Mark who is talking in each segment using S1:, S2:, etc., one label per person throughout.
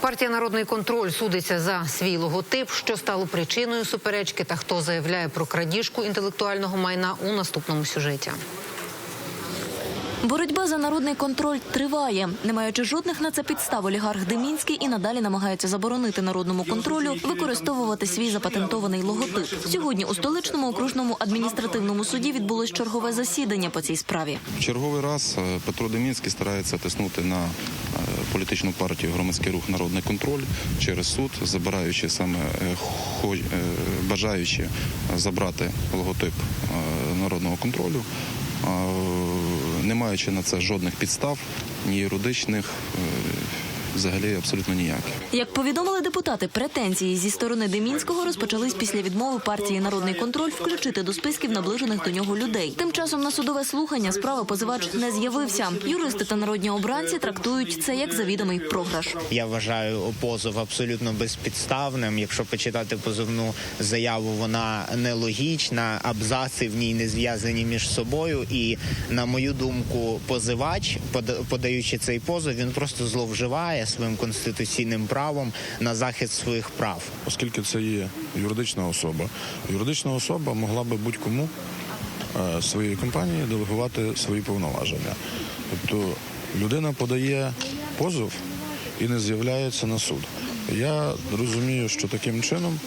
S1: Партія Народний контроль судиться за свій логотип, що стало причиною суперечки, та хто заявляє про крадіжку інтелектуального майна у наступному сюжеті.
S2: Боротьба за народний контроль триває. Не маючи жодних на це підстав, олігарх Демінський і надалі намагається заборонити народному контролю використовувати свій запатентований логотип. Сьогодні у столичному окружному адміністративному суді відбулось чергове засідання по цій справі.
S3: Черговий раз е, Петро Демінський старається тиснути на е, політичну партію громадський рух Народний контроль через суд, забираючи саме е, бажаючи забрати логотип народного контролю, не маючи на це жодних підстав, ні юридичних, е, взагалі абсолютно ніяких.
S2: Як повідомили депутати, претензії зі сторони Демінського розпочались після відмови партії Народний контроль включити до списків наближених до нього людей. Тим часом на судове слухання справи позивач не з'явився. Юристи та народні обранці трактують це як завідомий програш.
S4: Я вважаю позов абсолютно безпідставним. Якщо почитати позовну заяву, вона нелогічна, абзаци в ній не зв'язані між собою. І на мою думку, позивач, пода- подаючи цей позов, він просто зловживає своїм конституційним правом на захист своїх прав.
S5: оскільки це є юридична особа. Юридична особа могла би будь-кому е, своєї компанії делегувати свої повноваження. Тобто людина подає позов і не з'являється на суд. Я розумію, що таким чином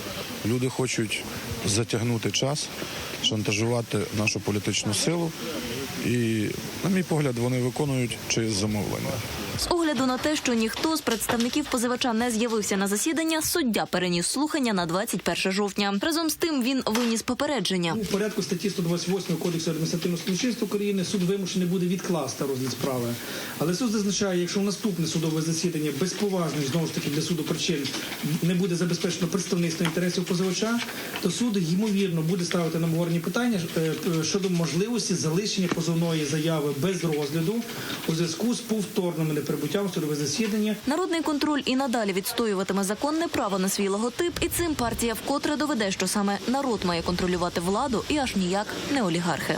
S5: люди хочуть затягнути час, шантажувати нашу політичну силу. І, на мій погляд, вони виконують чиєсь замовлення.
S2: З огляду на те, що ніхто з представників позивача не з'явився на засідання, суддя переніс слухання на 21 жовтня. Разом з тим він виніс попередження.
S6: У порядку статті 128 Кодексу адміністративного судочинства України суд вимушений буде відкласти розгляд справи. Але суд зазначає, якщо в наступне судове засідання без поважних знову ж таки для суду причин не буде забезпечено представництво інтересів позивача, то суд ймовірно буде ставити на обговорення питання е, е, щодо можливості залишення позовної заяви без розгляду у зв'язку з повторним неприбуттям судове засідання
S2: Народний контроль і надалі відстоюватиме законне право на свій логотип, і цим партія вкотре доведе, що саме народ має контролювати владу і аж ніяк не олігархи.